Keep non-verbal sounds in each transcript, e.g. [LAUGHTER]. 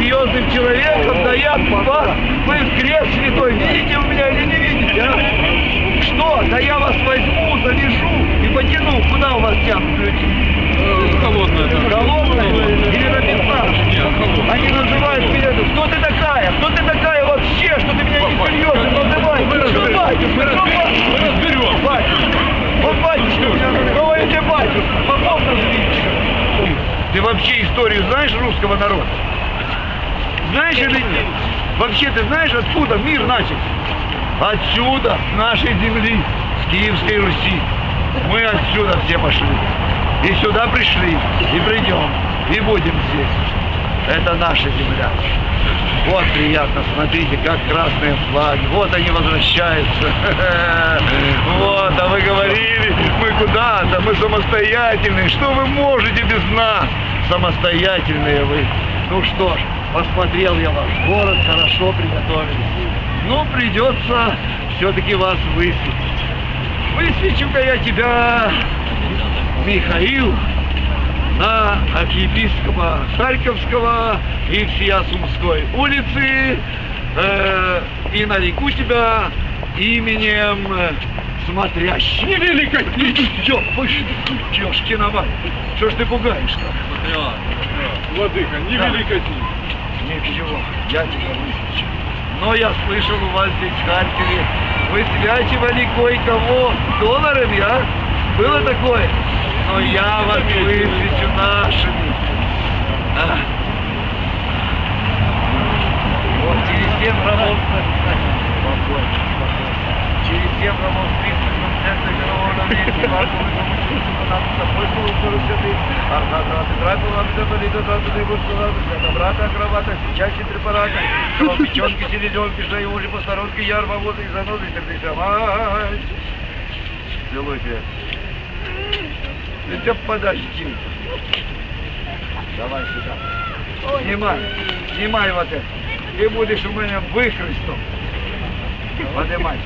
человек, когда я вас, вы в крест святой, видите у меня или не видите, а? Что? Да я вас возьму, завяжу и потяну. Куда у вас тянут люди? Холодная. Голодные или на? Нет, холодная. Они называют меня, кто ты такая? Кто ты такая вообще? Что ты меня не серьезно называешь? Мы Что, разберемся. батюшка? Вот батюшка. Говорите, батюшка. Попов назовите. Ты вообще историю знаешь русского народа? Знаешь или нет? Вообще ты знаешь, откуда мир начался? Отсюда, с нашей земли, с Киевской Руси. Мы отсюда все пошли. И сюда пришли, и придем, и будем здесь. Это наша земля. Вот приятно, смотрите, как красные флаги. Вот они возвращаются. [LAUGHS] Вот, а вы говорили, мы куда-то, мы самостоятельные. Что вы можете без нас? Самостоятельные вы. Ну что ж, посмотрел я ваш город, хорошо приготовились. Ну, придется все-таки вас высветить. Высвечу-ка я тебя, Михаил, на архиепископа Харьковского и всея Сумской улицы э, и нареку тебя именем смотрящий. Не великотни! Ёшкина мать! Что ж ты пугаешь-то? Владыка, не Да. великоти. Ничего, я тебя высвечу. Но я слышал у вас здесь в Харькове, вы свячивали кое-кого долларами, а? Было такое? Но я вас высвечу нашими. А. Дракула, вам забыли, да, да, да, да, да, брата, акробата, сечащий препарата, печенки, селезенки, что и уже посторонки, ярма, вот и занозы, так и давай. Целуйте. Да подожди. Давай сюда. Снимай, снимай вот это. Ты будешь у меня выхрестом. Поднимайся.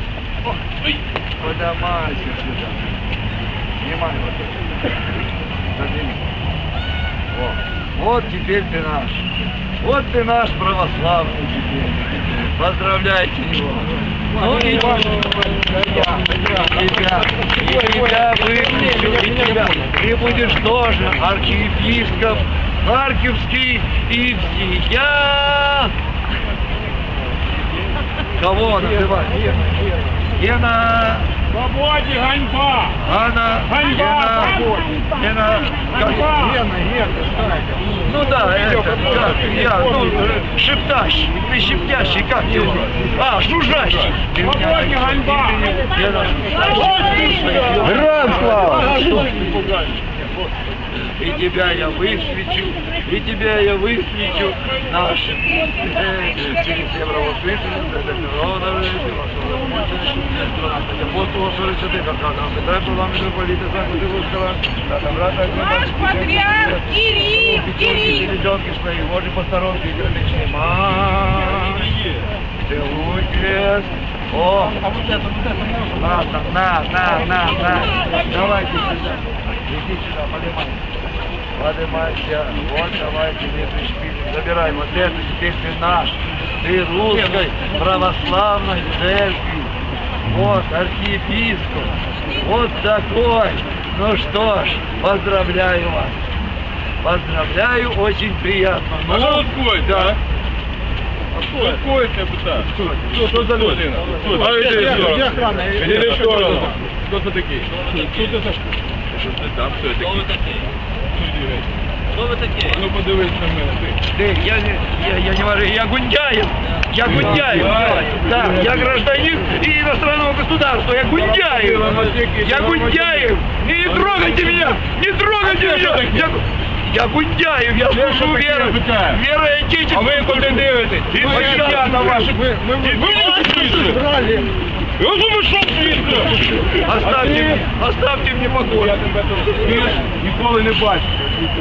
Поднимайся сюда. Снимай вот это. Задвинь. Вот теперь ты наш. Вот ты наш православный теперь. Поздравляйте его. Ну и тебя, и тебя, и тебя выключу, и тебя. Ты будешь тоже архиепископ Харьковский и всея. Кого называть? Гена, Свободе ганьба! Анна, Ганьба! Гена, Гена? Ганьба! Ну да, это, как, я, ну, шептащий, ты шептящий, как его? А, жужжащий. Свободе ганьба! Героям слава! Что? И тебя я высвечу, и тебя я высвечу нашим. Через Еврово Наш патриарх Кирилл, Кирилл. Ребенки свои, вот посторонки граничные. Мать, целуй крест. О, а вот это, вот это можно? Ладно, на, на, на, на. Давайте сюда. Иди сюда, поднимайся. Поднимайся. Вот, давайте, не пришпилим. Забирай вот это, теперь ты наш. Ты русской православной церкви. Вот, архиепископ. Вот такой. Ну что ж, поздравляю вас. Поздравляю, очень приятно. А що тут коїться, да. а? Тут коїться, питаю. Що, що за люди? А іди в сторону. Де охрана? Іди в сторону. Хто це такий? Що це за штука? Що це там? Хто такий? Хто ви такий? Ну подивись на мене, ти. Ты, я, я, я не важу, я Гундяев, я Гундяев, да, я гражданин и иностранного государства, я Гундяев, я Гундяев, не трогайте меня, не трогайте меня, я, я Гундяев, я служу верой, верой отечества. А ви куди дивитесь? И я на ваших, Ви не Я думаю, звідси? оставьте, оставьте мені покой, я тебе тут більш ніколи не бачив.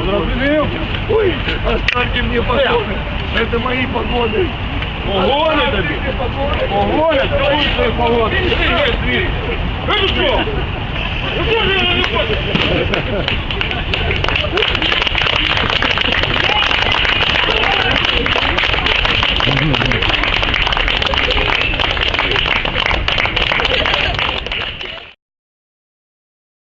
Зрозумів? Ой, останьте мені погони. Це мої погони. Погони тобі? Погони? Це лучші погони. Ви що? Ну що ж я не хочу?